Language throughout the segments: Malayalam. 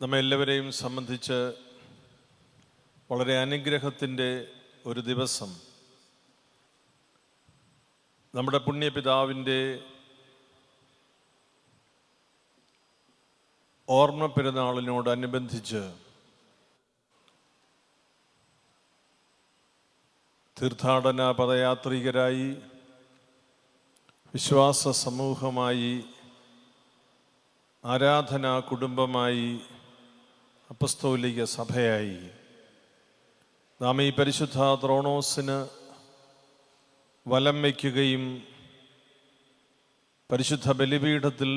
നമ്മെല്ലാവരെയും സംബന്ധിച്ച് വളരെ അനുഗ്രഹത്തിന്റെ ഒരു ദിവസം. നമ്മുടെ പുണ്യപിതാവിന്റെ ഓർമ്മ പെരുന്നാളിനോടനുബന്ധിച്ച് തീർത്ഥാടന പദയാത്രികരായി വിശ്വാസ സമൂഹമായി ആരാധനാ കുടുംബമായി അപ്പസ്തോലിക സഭയായി. നാം ഈ പരിശുദ്ധ ത്രോണോസിന് വലം വയ്ക്കുകയും പരിശുദ്ധ ബലിപീഠത്തിൽ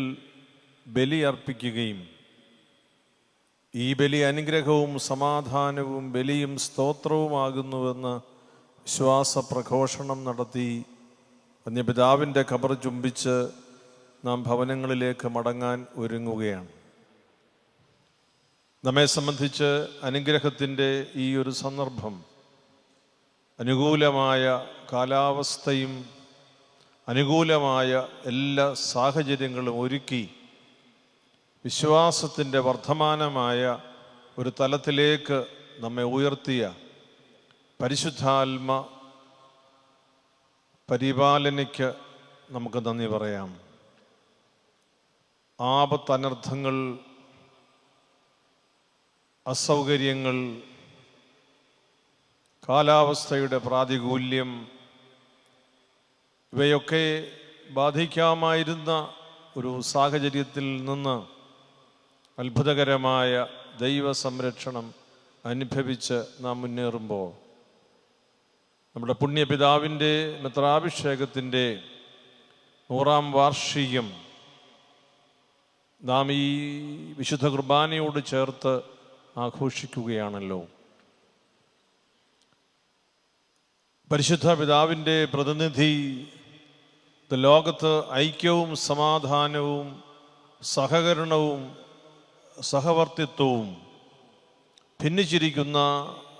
ബലി അർപ്പിക്കുകയും ഈ ബലി അനുഗ്രഹവും സമാധാനവും ബലിയും സ്തോത്രവുമാകുന്നുവെന്ന് വിശ്വാസ പ്രഘോഷണം നടത്തി വന്യപിതാവിന്റെ ഖബർ ചുംബിച്ച് നാം ഭവനങ്ങളിലേക്ക് മടങ്ങാൻ ഒരുങ്ങുകയാണ്. നമ്മെ സംബന്ധിച്ച് അനുഗ്രഹത്തിന്റെ ഈ ഒരു സന്ദർഭം അനുകൂലമായ കാലാവസ്ഥയും അനുകൂലമായ എല്ലാ സാഹചര്യങ്ങളും ഒരുക്കി വിശ്വാസത്തിന്റെ വർദ്ധമാനമായ ഒരു തലത്തിലേക്ക് നമ്മെ ഉയർത്തിയ പരിശുദ്ധാത്മ പരിപാലനയ്ക്ക് നമുക്ക് നന്ദി പറയാം. ആപത്തനർത്ഥങ്ങൾ അസൗകര്യങ്ങൾ കാലാവസ്ഥയുടെ പ്രാതികൂല്യം ഇവയൊക്കെ ബാധിക്കാമായിരുന്ന ഒരു സാഹചര്യത്തിൽ നിന്ന് അത്ഭുതകരമായ ദൈവ സംരക്ഷണം അനുഭവിച്ച് നാം മുന്നേറുമ്പോൾ നമ്മുടെ പുണ്യപിതാവിന്റെ മിത്രാഭിഷേകത്തിന്റെ നൂറാം വാർഷികം നാം ഈ വിശുദ്ധ കുർബാനയോട് ചേർത്ത് ആഘോഷിക്കുകയാണല്ലോ. പരിശുദ്ധ പിതാവിന്റെ പ്രതിനിധി ലോകത്ത് ഐക്യവും സമാധാനവും സഹകരണവും സഹവർത്തിത്വവും ഭിന്നിച്ചിരിക്കുന്ന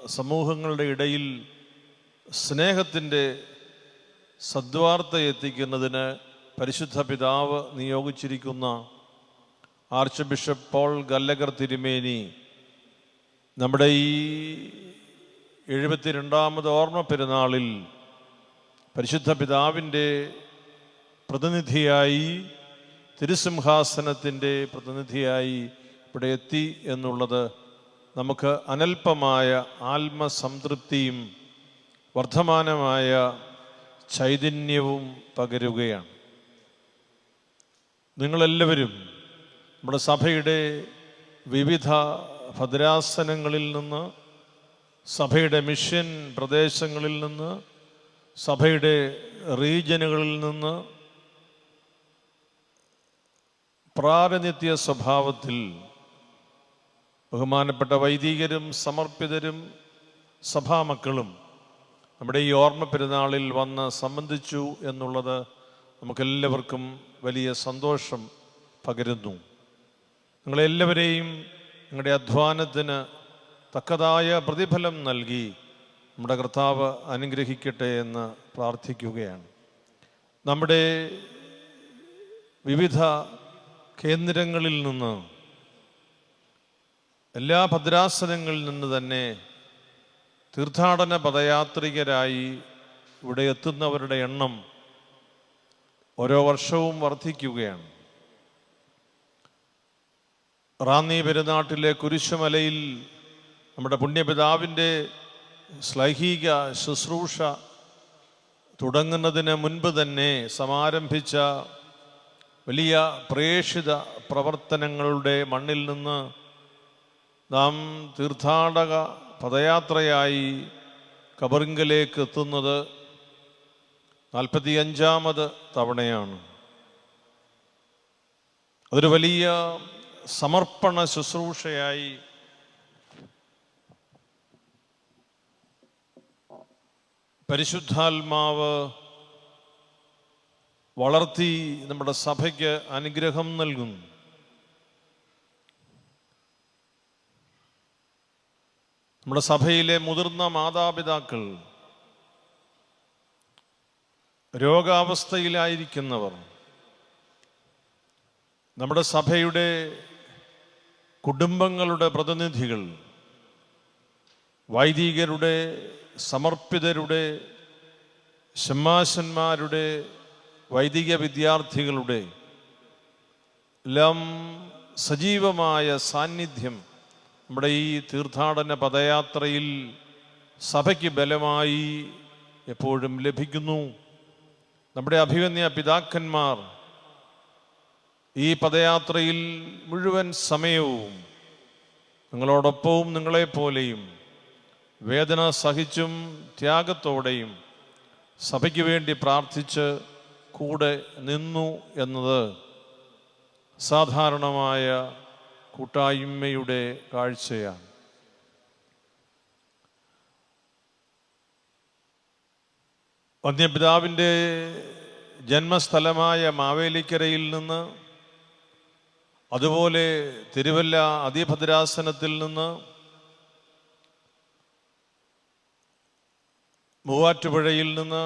സമൂഹങ്ങളുടെ ഇടയിൽ സ്നേഹത്തിന്റെ സദ്വാർത്ത എത്തിക്കുന്നതിന് പരിശുദ്ധ പിതാവ് നിയോഗിച്ചിരിക്കുന്ന ആർച്ച് ബിഷപ്പ് പോൾ ഗല്ലഗർ തിരുമേനി നമ്മുടെ ഈ എഴുപത്തിരണ്ടാമത് ഓർമ്മ പെരുന്നാളിൽ പരിശുദ്ധ പിതാവിന്റെ പ്രതിനിധിയായി തിരുസിംഹാസനത്തിന്റെ പ്രതിനിധിയായി ഇവിടെ എത്തി എന്നുള്ളത് നമുക്ക് അനൽപമായ ആത്മസംതൃപ്തിയും വർദ്ധമാനമായ ചൈതന്യവും പകരുകയാണ്. നിങ്ങളെല്ലാവരും നമ്മുടെ സഭയുടെ വിവിധ ഭദ്രാസനങ്ങളിൽ നിന്ന് സഭയുടെ മിഷൻ പ്രദേശങ്ങളിൽ നിന്ന് സഭയുടെ റീജനുകളിൽ നിന്ന് പ്രാരനിത്യ സ്വഭാവത്തിൽ ബഹുമാനപ്പെട്ട വൈദികരും സമർപ്പിതരും സഭാമക്കളും നമ്മുടെ ഈ ഓർമ്മ പെരുന്നാളിൽ വന്ന് സംബന്ധിച്ചു എന്നുള്ളത് നമുക്കെല്ലാവർക്കും വലിയ സന്തോഷം പകരുന്നു. നിങ്ങളെല്ലാവരെയും നിങ്ങളുടെ അധ്വാനത്തിന് തക്കതായ പ്രതിഫലം നൽകി നമ്മുടെ കർത്താവ് അനുഗ്രഹിക്കട്ടെ എന്ന് പ്രാർത്ഥിക്കുകയാണ്. നമ്മുടെ വിവിധ കേന്ദ്രങ്ങളിൽ നിന്ന് എല്ലാ ഭദ്രാസനങ്ങളിൽ നിന്ന് തന്നെ തീർത്ഥാടന പദയാത്രികരായി ഇവിടെ എത്തുന്നവരുടെ എണ്ണം ഓരോ വർഷവും വർദ്ധിക്കുകയാണ്. റാന്നി പെരുന്നാട്ടിലെ കുരിശുമലയിൽ നമ്മുടെ പുണ്യപിതാവിന്റെ ശ്ലൈഹിക ശുശ്രൂഷ തുടങ്ങുന്നതിന് മുൻപ് തന്നെ സമാരംഭിച്ച വലിയ പ്രേക്ഷിത പ്രവർത്തനങ്ങളുടെ മണ്ണിൽ നിന്ന് നാം തീർത്ഥാടക പദയാത്രയായി കബറിങ്കലേക്ക് എത്തുന്നത് നാൽപ്പത്തിയഞ്ചാമത് തവണയാണ്. അതൊരു വലിയ സമർപ്പണ ശുശ്രൂഷയായി പരിശുദ്ധാത്മാവ് വളർത്തി നമ്മുടെ സഭയ്ക്ക് അനുഗ്രഹം നൽകുന്നു. നമ്മുടെ സഭയിലെ മുതിർന്ന മാതാപിതാക്കൾ രോഗാവസ്ഥയിലായിരിക്കുന്നവർ നമ്മുടെ സഭയുടെ കുടുംബങ്ങളുടെ പ്രതിനിധികൾ വൈദികരുടെ സമർപ്പിതരുടെ ഷമ്മാശന്മാരുടെ വൈദിക വിദ്യാർത്ഥികളുടെ എല്ലാം സജീവമായ സാന്നിധ്യം നമ്മുടെ ഈ തീർത്ഥാടന പദയാത്രയിൽ സഭയ്ക്ക് ബലമായി എപ്പോഴും ലഭിക്കുന്നു. നമ്മുടെ അഭിവന്യ പിതാക്കന്മാർ ഈ പദയാത്രയിൽ മുഴുവൻ സമയവും നിങ്ങളോടൊപ്പവും നിങ്ങളെപ്പോലെയും വേദന സഹിച്ചും ത്യാഗത്തോടെയും സഭയ്ക്ക് വേണ്ടി പ്രാർത്ഥിച്ച് കൂടെ നിന്നു എന്നത് സാധാരണമായ കൂട്ടായ്മയുടെ കാഴ്ചയാണ്. വന്യപിതാവിന്റെ ജന്മസ്ഥലമായ മാവേലിക്കരയിൽ നിന്ന് അതുപോലെ തിരുവല്ല അതിഭദ്രാസനത്തിൽ നിന്ന് മൂവാറ്റുപുഴയിൽ നിന്ന്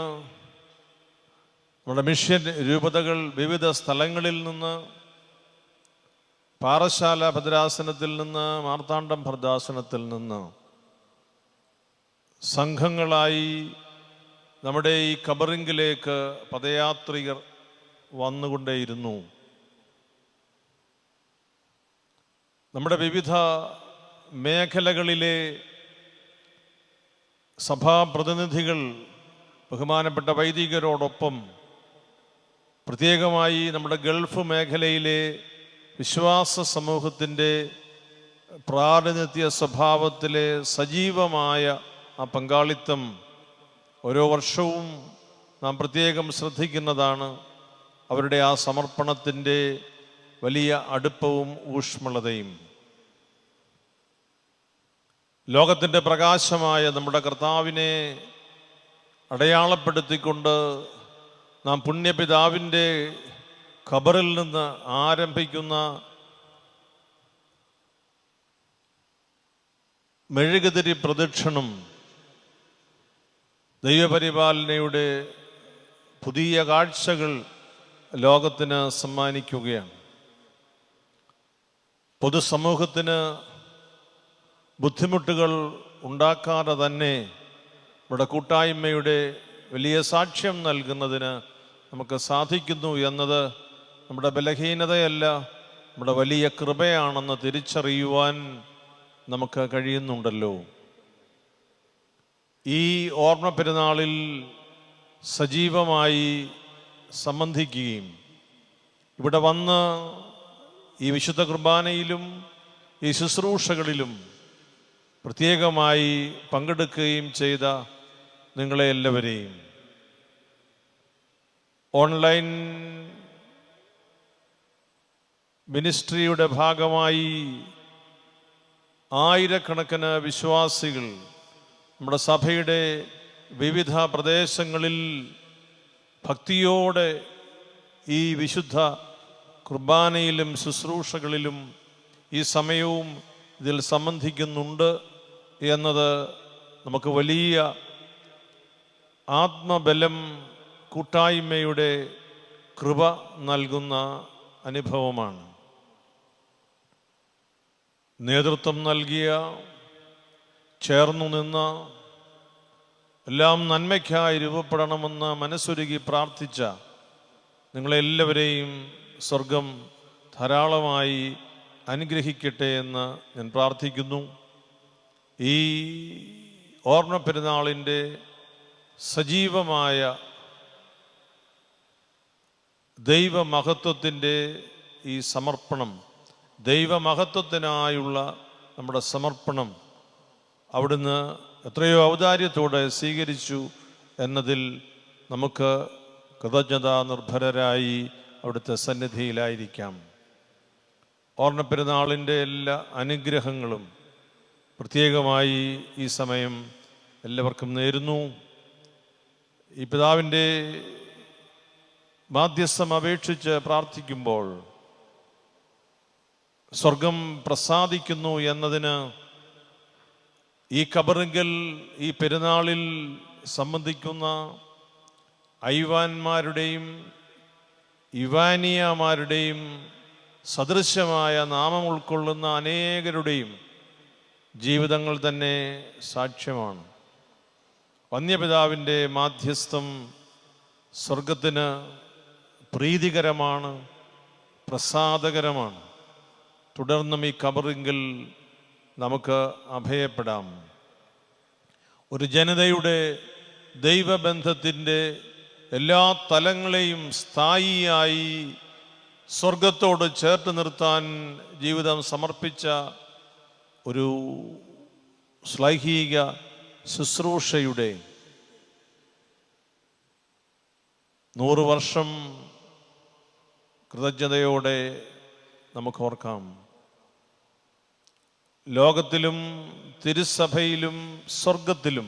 നമ്മുടെ മിഷ്യൻ രൂപതകൾ വിവിധ സ്ഥലങ്ങളിൽ നിന്ന് പാറശാല ഭദ്രാസനത്തിൽ നിന്ന് മാർത്താണ്ഡം ഭദ്രാസനത്തിൽ നിന്ന് സംഘങ്ങളായി നമ്മുടെ ഈ കബറിങ്കിലേക്ക് പദയാത്രികർ വന്നുകൊണ്ടേയിരുന്നു. നമ്മുടെ വിവിധ മേഖലകളിലെ സഭാപ്രതിനിധികൾ ബഹുമാനപ്പെട്ട വൈദികരോടൊപ്പം പ്രത്യേകമായി നമ്മുടെ ഗൾഫ് മേഖലയിലെ വിശ്വാസ സമൂഹത്തിന്റെ പ്രാതിനിധ്യ സ്വഭാവത്തിലെ സജീവമായ ആ പങ്കാളിത്തം ഓരോ വർഷവും നാം പ്രത്യേകം ശ്രദ്ധിക്കുന്നതാണ്. അവരുടെ ആ സമർപ്പണത്തിന്റെ വലിയ അടുപ്പവും ഊഷ്മളതയും. ലോകത്തിന്റെ പ്രകാശമായ നമ്മുടെ കർത്താവിനെ അടയാളപ്പെടുത്തിക്കൊണ്ട് നാം പുണ്യപിതാവിന്റെ ഖബറിൽ നിന്ന് ആരംഭിക്കുന്ന മെഴുകുതിരി പ്രദക്ഷിണം ദൈവപരിപാലനയുടെ പുതിയ കാഴ്ചകൾ ലോകത്തിന് സമ്മാനിക്കുകയാണ്. പൊതുസമൂഹത്തിന് ബുദ്ധിമുട്ടുകൾ ഉണ്ടാക്കാതെ തന്നെ നമ്മുടെ കൂട്ടായ്മയുടെ വലിയ സാക്ഷ്യം നൽകുന്നതിന് നമുക്ക് സാധിക്കുന്നു എന്നത് നമ്മുടെ ബലഹീനതയല്ല നമ്മുടെ വലിയ കൃപയാണെന്ന് തിരിച്ചറിയുവാൻ നമുക്ക് കഴിയുന്നുണ്ടല്ലോ. ഈ ഓർമ്മ പെരുന്നാളിൽ സജീവമായി സംബന്ധിക്കുകയും ഇവിടെ വന്ന് ഈ വിശുദ്ധ കുർബാനയിലും ഈ ശുശ്രൂഷകളിലും പ്രത്യേകമായി പങ്കെടുക്കുകയും ചെയ്ത നിങ്ങളെ എല്ലാവരെയും. ഓൺലൈൻ മിനിസ്ട്രിയുടെ ഭാഗമായി ആയിരക്കണക്കിന് വിശ്വാസികൾ നമ്മുടെ സഭയുടെ വിവിധ പ്രദേശങ്ങളിൽ ഭക്തിയോടെ ഈ വിശുദ്ധ കുർബാനയിലും ശുശ്രൂഷകളിലും ഈ സമയവും ഇതിൽ സംബന്ധിക്കുന്നുണ്ട്. എന്നത് നമുക്ക് വലിയ ആത്മബലം കൂട്ടായ്മയുടെ കൃപ നൽകുന്ന അനുഭവമാണ്. നേതൃത്വം നൽകിയ ചേർന്നു നിന്ന എല്ലാം നന്മയ്ക്കായി രൂപപ്പെടണമെന്ന് മനസ്സൊരുക്കി പ്രാർത്ഥിച്ച നിങ്ങളെല്ലാവരെയും സ്വർഗം ധാരാളമായി അനുഗ്രഹിക്കട്ടെ എന്ന് ഞാൻ പ്രാർത്ഥിക്കുന്നു. ഈ ഓർമ്മ പെരുന്നാളിന്റെ സജീവമായ ദൈവമഹത്വത്തിന്റെ ഈ സമർപ്പണം ദൈവമഹത്വത്തിനായുള്ള നമ്മുടെ സമർപ്പണം അവിടുന്ന് എത്രയോ ഔദാര്യത്തോടെ സ്വീകരിച്ചു എന്നതിൽ നമുക്ക് കൃതജ്ഞതാ നിർഭരരായി അവിടുത്തെ സന്നിധിയിലായിരിക്കാം. ഓർമ്മപ്പെരുന്നാളിന്റെ എല്ലാ അനുഗ്രഹങ്ങളും പ്രത്യേകമായി ഈ സമയം എല്ലാവർക്കും നേരുന്നു. ഈ പിതാവിന്റെ മാധ്യസ്ഥം അപേക്ഷിച്ച് പ്രാർത്ഥിക്കുമ്പോൾ സ്വർഗം പ്രസാദിക്കുന്നു എന്നതിന് ഈ കബറിങ്കൽ ഈ പെരുന്നാളിൽ സംബന്ധിക്കുന്ന ഐവാന്മാരുടെയും ഇവാനിയമാരുടെയും സദൃശമായ നാമം ഉൾക്കൊള്ളുന്ന അനേകരുടെയും ജീവിതങ്ങൾ തന്നെ സാക്ഷ്യമാണ്. വന്യപിതാവിന്റെ മാധ്യസ്ഥം സ്വർഗത്തിന് പ്രീതികരമാണ് പ്രസാദകരമാണ്. തുടർന്നും ഈ കബറിങ്കിൽ നമുക്ക് അഭയപ്പെടാം. ഒരു ജനതയുടെ ദൈവബന്ധത്തിന്റെ എല്ലാ തലങ്ങളെയും സ്ഥായിയായി സ്വർഗത്തോട് ചേർത്ത് നിർത്താൻ ജീവിതം സമർപ്പിച്ച ഒരു ശ്ലൈഹിക ശുശ്രൂഷയുടെ നൂറ് വർഷം കൃതജ്ഞതയോടെ നമുക്ക് ഓർക്കാം ലോകത്തിലും തിരുസഭയിലും സ്വർഗത്തിലും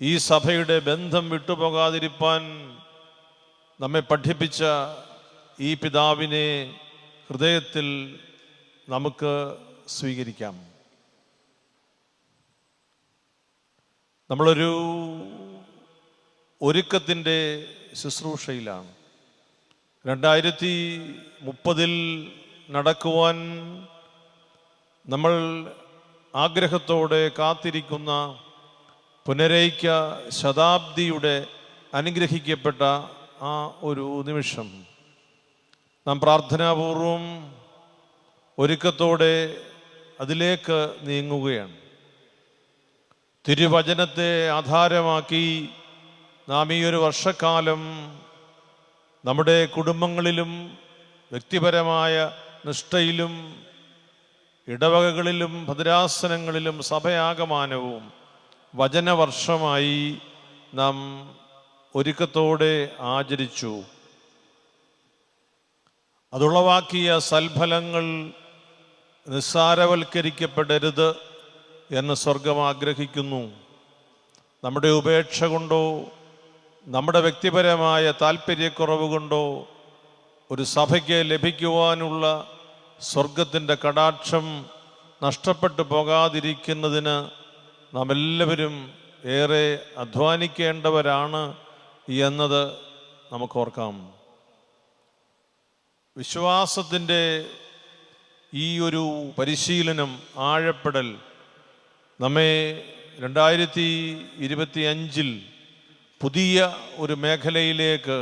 ഈ സഭയുടെ ബന്ധം വിട്ടുപോകാതിരിപ്പാൻ നമ്മെ പഠിപ്പിച്ച ഈ പിതാവിനെ ഹൃദയത്തിൽ നമുക്ക് സ്വീകരിക്കാം. നമ്മളൊരു ഒരുക്കത്തിന്റെ ശുശ്രൂഷയിലാണ്. രണ്ടായിരത്തി മുപ്പതിൽ നടക്കുവാൻ നമ്മൾ ആഗ്രഹത്തോടെ കാത്തിരിക്കുന്ന പുനരൈക്യ ശതാബ്ദിയുടെ അനുഗ്രഹിക്കപ്പെട്ട ആ ഒരു നിമിഷം. നാം പ്രാർത്ഥനാപൂർവം ഒരുക്കത്തോടെ അതിലേക്ക് നീങ്ങുകയാണ്. തിരുവചനത്തെ ആധാരമാക്കി നാം ഈ ഒരു വർഷക്കാലം നമ്മുടെ കുടുംബങ്ങളിലും വ്യക്തിപരമായ നിഷ്ഠയിലും ഇടവകകളിലും ഭദ്രാസനങ്ങളിലും സഭയാകമാനവും വചനവർഷമായി നാം ഒരുക്കത്തോടെ ആചരിച്ചു. അതുളവാക്കിയ സൽഫലങ്ങൾ നിസ്സാരവൽക്കരിക്കപ്പെടരുത് എന്ന് സ്വർഗം ആഗ്രഹിക്കുന്നു. നമ്മുടെ ഉപേക്ഷ കൊണ്ടോ നമ്മുടെ വ്യക്തിപരമായ താല്പര്യക്കുറവ് കൊണ്ടോ ഒരു സഭയ്ക്ക് ലഭിക്കുവാനുള്ള സ്വർഗത്തിന്റെ കടാക്ഷം നഷ്ടപ്പെട്ടു പോകാതിരിക്കുന്നതിന് നാം ഏറെ അധ്വാനിക്കേണ്ടവരാണ് എന്നത് നമുക്കോർക്കാം. വിശ്വാസത്തിന്റെ ഈ ഒരു പരിശീലനം ആഴപ്പെടൽ നമ്മെ രണ്ടായിരത്തി ഇരുപത്തി അഞ്ചിൽ പുതിയ ഒരു മേഖലയിലേക്ക്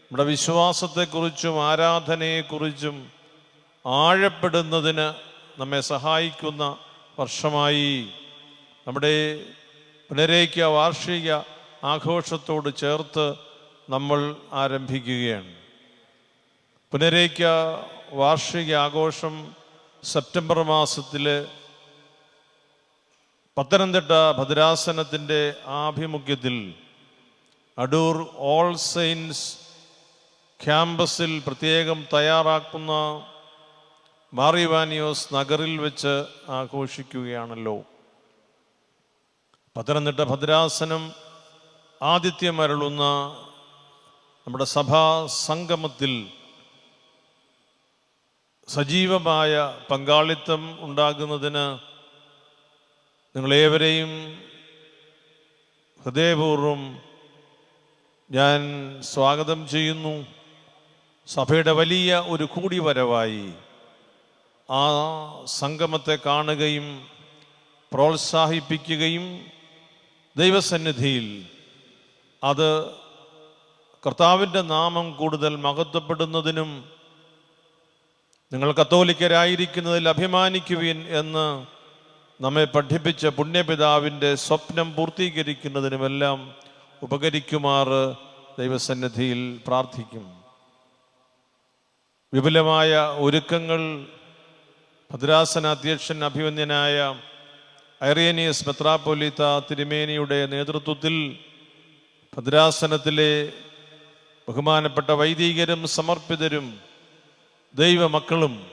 നമ്മുടെ വിശ്വാസത്തെക്കുറിച്ചും ആരാധനയെക്കുറിച്ചും ആഴപ്പെടുന്നതിന് നമ്മെ സഹായിക്കുന്ന വർഷമായി നമ്മുടെ പുനരേക്ക വാർഷിക ആഘോഷത്തോട് ചേർത്ത് നമ്മൾ ആരംഭിക്കുകയാണ്. പുനരേക്യ വാർഷിക ആഘോഷം സെപ്റ്റംബർ മാസത്തിൽ പത്തനംതിട്ട ഭദ്രാസനത്തിന്റെ ആഭിമുഖ്യത്തിൽ അടൂർ ഓൾ സെയിൻസ് ക്യാമ്പസിൽ പ്രത്യേകം തയ്യാറാക്കുന്ന മാറിവാനിയോസ് നഗറിൽ വെച്ച് ആഘോഷിക്കുകയാണല്ലോ. പത്തനംതിട്ട ഭദ്രാസനം ആതിഥ്യമരുളുന്ന നമ്മുടെ സഭാ സംഗമത്തിൽ സജീവമായ പങ്കാളിത്തം ഉണ്ടാകുന്നതിന് നിങ്ങളേവരെയും ഹൃദയപൂർവം ഞാൻ സ്വാഗതം ചെയ്യുന്നു. സഭയുടെ വലിയ ഒരു കൂടിവരവായി ആ സംഗമത്തെ കാണുകയും പ്രോത്സാഹിപ്പിക്കുകയും ദൈവസന്നിധിയിൽ അത് കർത്താവിന്റെ നാമം കൂടുതൽ മഹത്വപ്പെടുന്നതിനും നിങ്ങൾ കത്തോലിക്കരായിരിക്കുന്നതിൽ അഭിമാനിക്കുവിൻ എന്ന് നമ്മെ പഠിപ്പിച്ച പുണ്യപിതാവിന്റെ സ്വപ്നം പൂർത്തീകരിക്കുന്നതിനുമെല്ലാം ഉപകരിക്കുമാർ ദൈവസന്നിധിയിൽ പ്രാർത്ഥിക്കും. വിപുലമായ ഒരുക്കങ്ങൾ ഭദ്രാസന അധ്യക്ഷൻ അഭിമന്യനായ ഐറിയനിയസ് മെത്രാപ്പൊലിത്ത തിരുമേനിയുടെ നേതൃത്വത്തിൽ ഭദ്രാസനത്തിലെ ബഹുമാനപ്പെട്ട വൈദികരും സമർപ്പിതരും ദൈവമക്കളും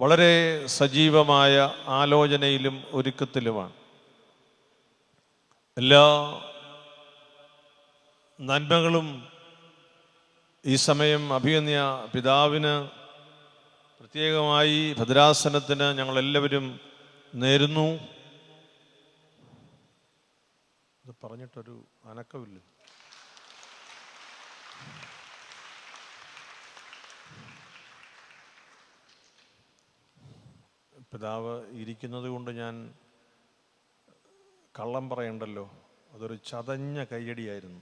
വളരെ സജീവമായ ആലോചനയിലും ഒരുക്കത്തിലുമാണ്. എല്ലാ നന്മകളും ഈ സമയം അഭിയന്യ പിതാവിന് പ്രത്യേകമായി ഭദ്രാസനത്തിന് ഞങ്ങളെല്ലാവരും നേരുന്നു. പറഞ്ഞിട്ടൊരു അനക്കമില്ല. പിതാവ് ഇരിക്കുന്നത് കൊണ്ട് ഞാൻ കള്ളം പറയണ്ടല്ലോ. അതൊരു ചതഞ്ഞ കയ്യടിയായിരുന്നു.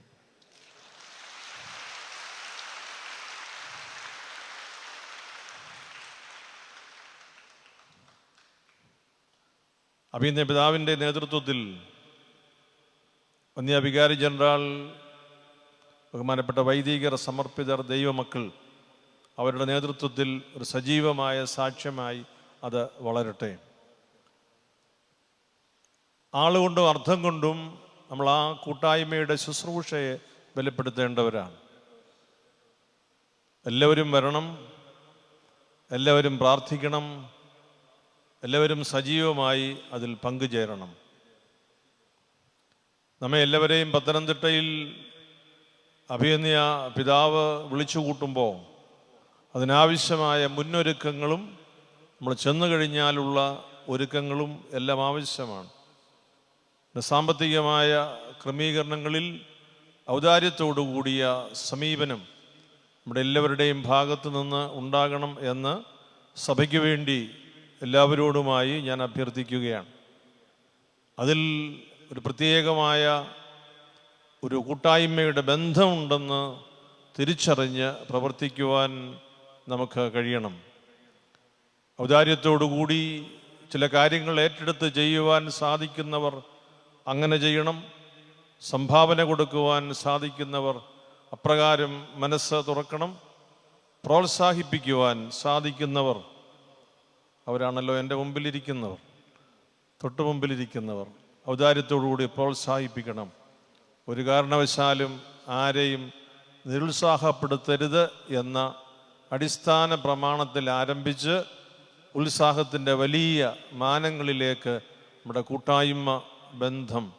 അഭിനയ പിതാവിന്റെ നേതൃത്വത്തിൽ വന്യ വികാരി ജനറൽ ബഹുമാനപ്പെട്ട വൈദികർ സമർപ്പിതർ ദൈവമക്കൾ അവരുടെ നേതൃത്വത്തിൽ ഒരു സജീവമായ സാക്ഷ്യമായി അത് വളരട്ടെ. ആളുകൊണ്ടും അർത്ഥം കൊണ്ടും നമ്മൾ ആ കൂട്ടായ്മയുടെ ശുശ്രൂഷയെ ബലപ്പെടുത്തേണ്ടവരാണ്. എല്ലാവരും വരണം എല്ലാവരും പ്രാർത്ഥിക്കണം എല്ലാവരും സജീവമായി അതിൽ പങ്കുചേരണം. നമ്മെ എല്ലാവരെയും പത്തനംതിട്ടയിൽ അഭിനന്യ പിതാവ് വിളിച്ചു കൂട്ടുമ്പോൾ അതിനാവശ്യമായ മുന്നൊരുക്കങ്ങളും നമ്മൾ ചെന്നു കഴിഞ്ഞാലുള്ള ഒരുക്കങ്ങളും എല്ലാം ആവശ്യമാണ്. സാമ്പത്തികമായ ക്രമീകരണങ്ങളിൽ ഔദാര്യത്തോടു കൂടിയ സമീപനം നമ്മുടെ എല്ലാവരുടെയും ഭാഗത്തു നിന്ന് ഉണ്ടാകണം എന്ന് സഭയ്ക്ക് വേണ്ടി എല്ലാവരോടുമായി ഞാൻ അഭ്യർത്ഥിക്കുകയാണ്. അതിൽ ഒരു പ്രത്യേകമായ ഒരു കൂട്ടായ്മയുടെ ബന്ധമുണ്ടെന്ന് തിരിച്ചറിഞ്ഞ് പ്രവർത്തിക്കുവാൻ നമുക്ക് കഴിയണം. ഔദാര്യത്തോടുകൂടി ചില കാര്യങ്ങൾ ഏറ്റെടുത്ത് ചെയ്യുവാൻ സാധിക്കുന്നവർ അങ്ങനെ ചെയ്യണം. സംഭാവന കൊടുക്കുവാൻ സാധിക്കുന്നവർ അപ്രകാരം മനസ്സ് തുറക്കണം. പ്രോത്സാഹിപ്പിക്കുവാൻ സാധിക്കുന്നവർ അവരാണല്ലോ എന്റെ മുമ്പിലിരിക്കുന്നവർ തൊട്ടു മുമ്പിലിരിക്കുന്നവർ. ഔദാര്യത്തോടുകൂടി പ്രോത്സാഹിപ്പിക്കണം. ഒരു കാരണവശാലും ആരെയും നിരുത്സാഹപ്പെടുത്തരുത് എന്ന അടിസ്ഥാന പ്രമാണത്തിൽ ആരംഭിച്ച് ഉത്സാഹത്തിന്റെ വലിയ മാനങ്ങളിലേക്ക് നമ്മുടെ കൂട്ടായ്മ ബന്ധം.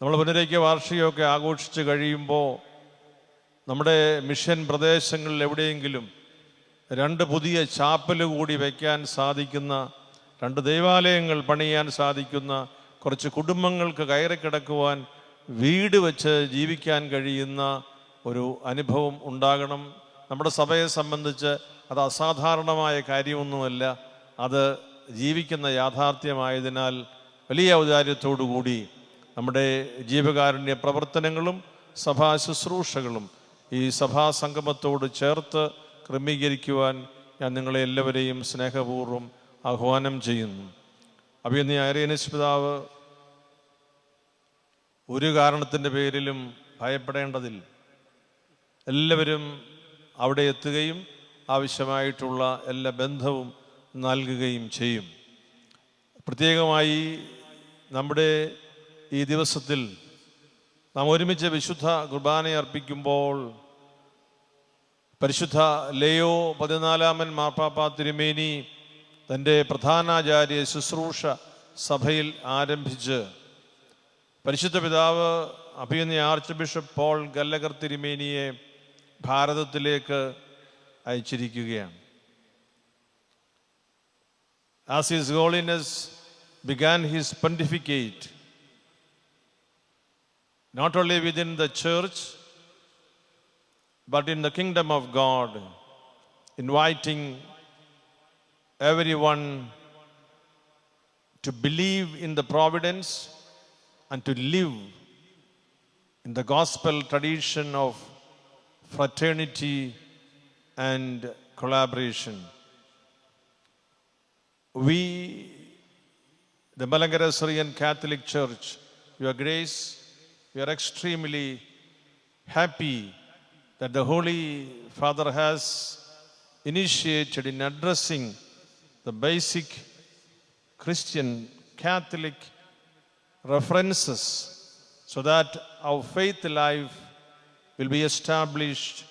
നമ്മൾ പുനരേക്ക് വാർഷികമൊക്കെ ആഘോഷിച്ച് കഴിയുമ്പോൾ നമ്മുടെ മിഷൻ പ്രദേശങ്ങളിൽ എവിടെയെങ്കിലും രണ്ട് പുതിയ ചാപ്പൽ കൂടി വയ്ക്കാൻ സാധിക്കുന്ന രണ്ട് ദൈവാലയങ്ങൾ പണിയാൻ സാധിക്കുന്ന കുറച്ച് കുടുംബങ്ങൾക്ക് കയറി കിടക്കുവാൻ വീട് വെച്ച് ജീവിക്കാൻ കഴിയുന്ന ഒരു അനുഭവം ഉണ്ടാകണം. നമ്മുടെ സഭയെ സംബന്ധിച്ച് അത് അസാധാരണമായ കാര്യമൊന്നുമല്ല. അത് ജീവിക്കുന്ന യാഥാർത്ഥ്യമായതിനാൽ വലിയ ഔദാര്യത്തോടു കൂടി നമ്മുടെ ജീവകാരുണ്യ പ്രവർത്തനങ്ങളും സഭാ ശുശ്രൂഷകളും ഈ സഭാ സംഗമത്തോട് ചേർത്ത് ക്രമീകരിക്കുവാൻ ഞാൻ നിങ്ങളെ എല്ലാവരെയും സ്നേഹപൂർവം ആഹ്വാനം ചെയ്യുന്നു. അഭിയന്നി ആര്യനസ് പിതാവ് ഒരു കാരണത്തിന്റെ പേരിലും ഭയപ്പെടേണ്ടതില്ല എല്ലാവരും അവിടെ എത്തുകയും ആവശ്യമായിട്ടുള്ള എല്ലാ ബന്ധവും നൽകുകയും ചെയ്യും. പ്രത്യേകമായി നമ്മുടെ ഈ ദിവസത്തിൽ നാം ഒരുമിച്ച് വിശുദ്ധ കുർബാന അർപ്പിക്കുമ്പോൾ പരിശുദ്ധ ലയോ പതിനാലാമൻ മാർപ്പാപ്പ തിരുമേനി തന്റെ പ്രധാനാചാര്യ ശുശ്രൂഷ സഭയിൽ ആരംഭിച്ച് പരിശുദ്ധ പിതാവ് അഭിയുന്ന ആർച്ച് ബിഷപ്പ് പോൾ ഗല്ലഗർ തിരുമേനിയെ ഭാരതത്തിലേക്ക് അയച്ചിരിക്കുകയാണ് As His Holiness began his pontificate, not only within the church, but in the kingdom of God, inviting everyone to believe in the providence and to live in the gospel tradition of fraternity and collaboration. We, the Malangara Syrian Catholic Church, Your Grace, we are extremely happy that the Holy Father has initiated in addressing the basic Christian Catholic references so that our faith life will be established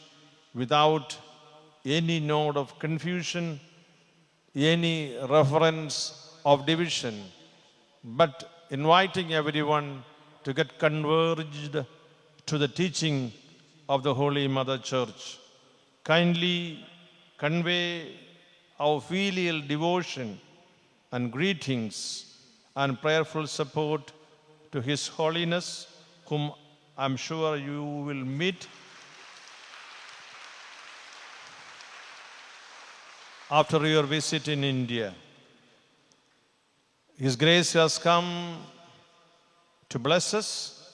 without any note of confusion, any reference of division, but inviting everyone to get converged to the teaching of the Holy Mother Church. Kindly convey our filial devotion and greetings and prayerful support to His Holiness, whom I'm sure you will meet after your visit in India. His grace has come to bless us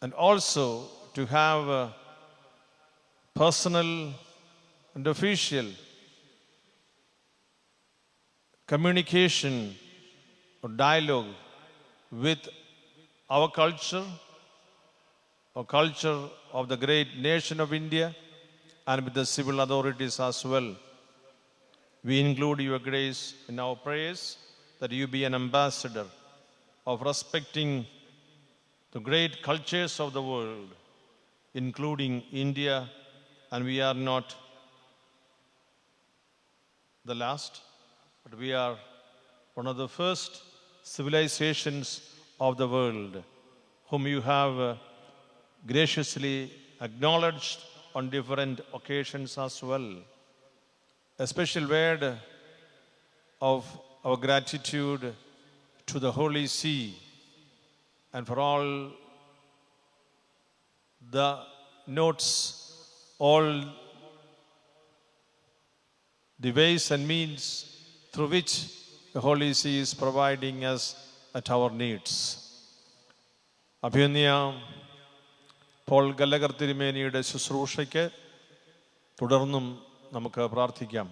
and also to have a personal and official communication or dialogue with our culture, or culture of the great nation of India, and with the civil authorities as well. We include your grace in our prayers that you be an ambassador of respecting the great cultures of the world, including India, and we are not the last, but we are one of the first civilizations of the world, whom you have graciously acknowledged on different occasions as well. A special word of our gratitude to the Holy See and for all the notes, all the ways and means through which the Holy See is providing us at our needs. Abhyanya. Paul Gallagher തിരുമേനിയുടെ ശുശ്രൂഷയ്ക്ക് തുടർന്നും നമുക്ക് പ്രാർത്ഥിക്കാം.